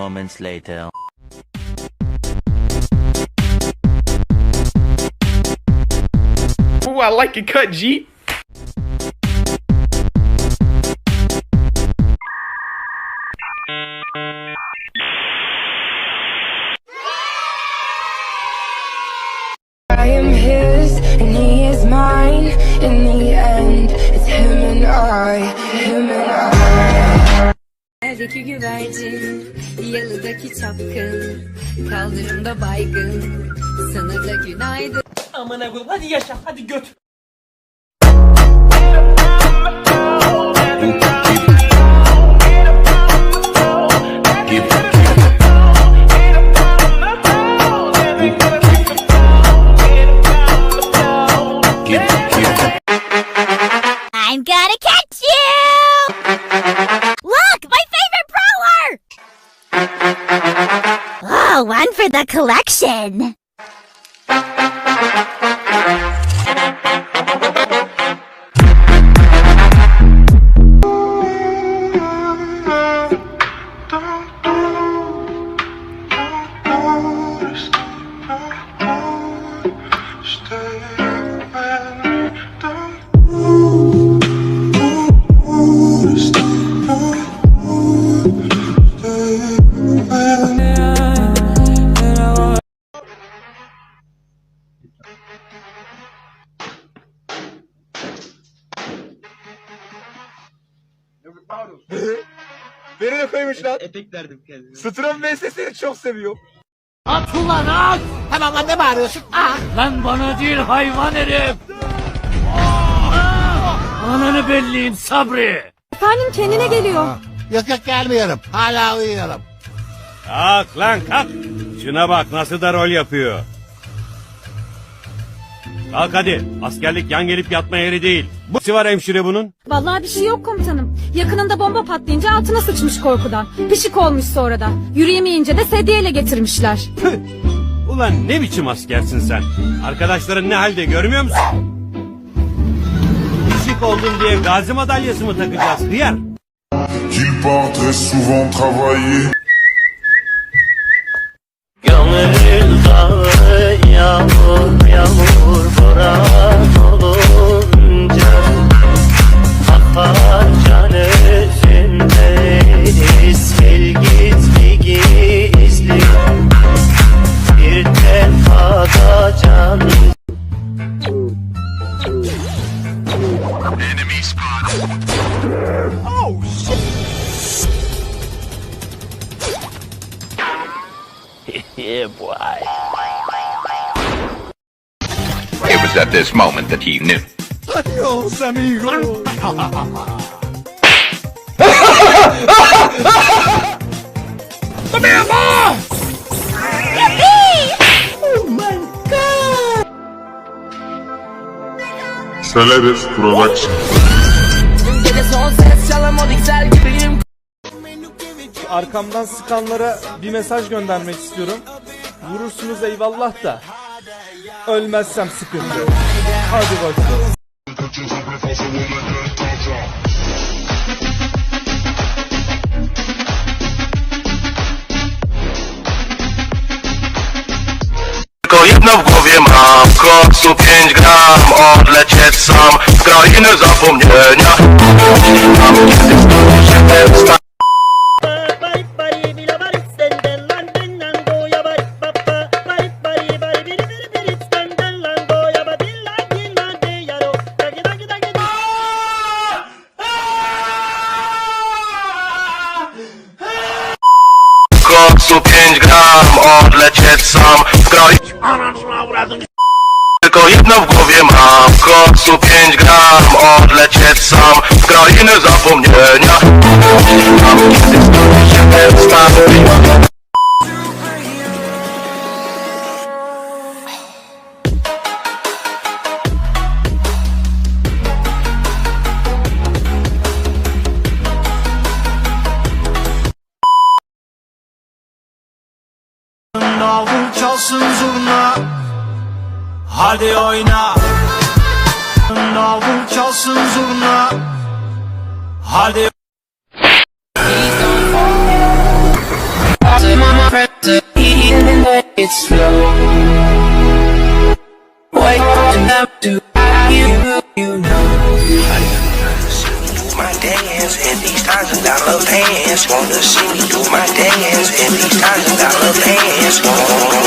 moments later. Ooh, I like your cut, G. Yerdeki güvercin, yalıdaki çapkın, kaldırımda baygın, sana da günaydın. Amına koyayım hadi yaşa hadi göt. collection. Collection. Beni de koymuş lan. Etek verdim kendime. Strom VSS'ni çok seviyor. At ulan at. Tamam lan ne bağırıyorsun? Ah. Lan bana değil hayvan herif. Ananı belliyim Sabri. Efendim kendine geliyor. Yok yok gelmiyorum. Hala uyuyorum. Kalk lan kalk. Şuna bak nasıl da rol yapıyor. Kalk hadi. Askerlik yan gelip yatma yeri değil. Bu var hemşire bunun? Vallahi bir şey yok komutanım. Yakınında bomba patlayınca altına sıçmış korkudan. Pişik olmuş sonra da. Yürüyemeyince de sedyeyle getirmişler. Ulan ne biçim askersin sen? Arkadaşların ne halde görmüyor musun? Pişik oldun diye gazi madalyası mı takacağız hıyar? qu'il part très souvent travailler. Gönül dağı yağmur yağmur Oh, yeah boy It was at this moment that he knew. Adios amigo. Celebes Production. Arkamdan sıkanlara bir mesaj göndermek istiyorum. Vurursunuz eyvallah da. Ölmezsem sıkıntı. Hadi bakalım. Jedno w głowie mam. Koksu 5 gram. Odlecieć sam. Z krainy zapomnienia. Koksu 5 gram. Odlecieć sam. Z krainy tylko jedno w głowie mam. Koksu 5 gram Odlecieć sam. Z krainy zapomnienia çalsın zurna. Hadi oyna. Davul çalsın zurna. Hadi it's slow. You know. my dance in these times without a pants. Wanna see me do my dance in these times without a pants.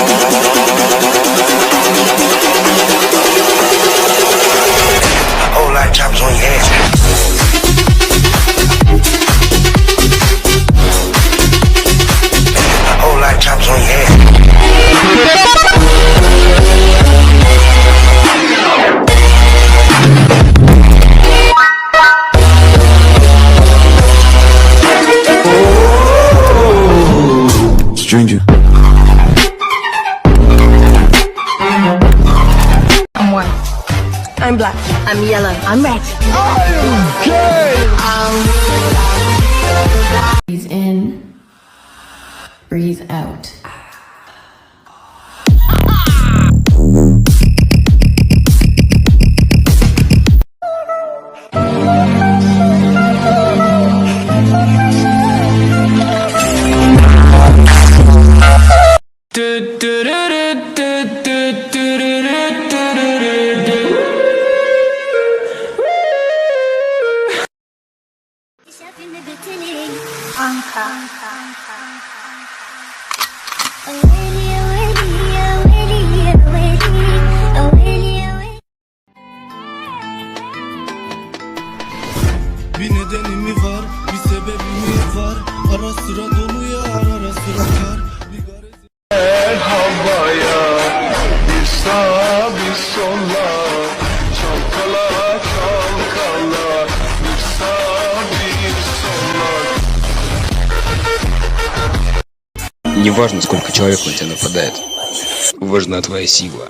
Black. I'm yellow. I'm red. Breathe in, breathe out. Bir nedeni mi var bir sebebi mi var. Ara sıra dolu yağar ara sıra kar. Bir garezi havaya Bir sağa bir sola Неважно, сколько человек на тебя нападает. Важна твоя сила.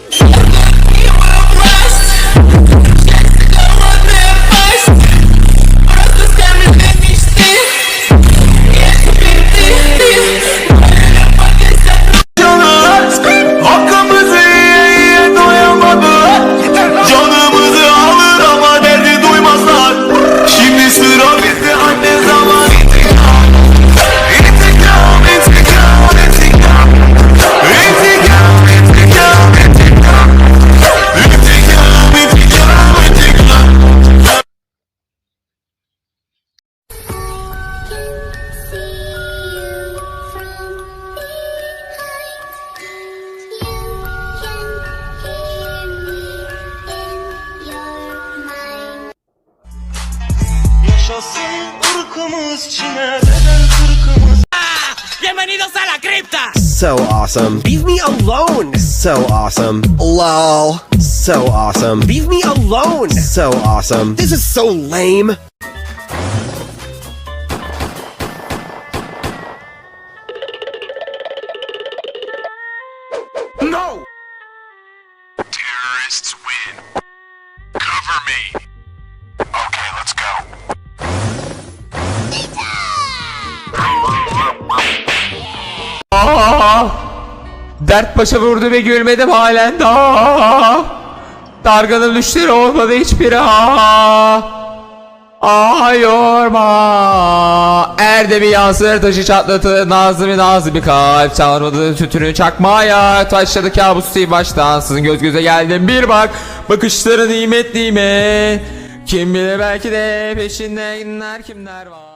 Awesome. Leave me alone. So awesome. Lol. So awesome. Leave me alone. So awesome. This is so lame. No! Terrorists win. Dert başa vurdu ve gülmedim halen daha. Dargının düşleri olmadı hiçbiri. Ha. Ah yorma. Erdem'i yansır taşı çatlatır Nazlı nazlı bir kalp Çalmadı. Tütünü çakmaya Taşladı kabus değil baştan. Sizin göz göze geldim. Bir bak Bakışları nimetli mi Kim bilir belki de peşinde kimler kimler var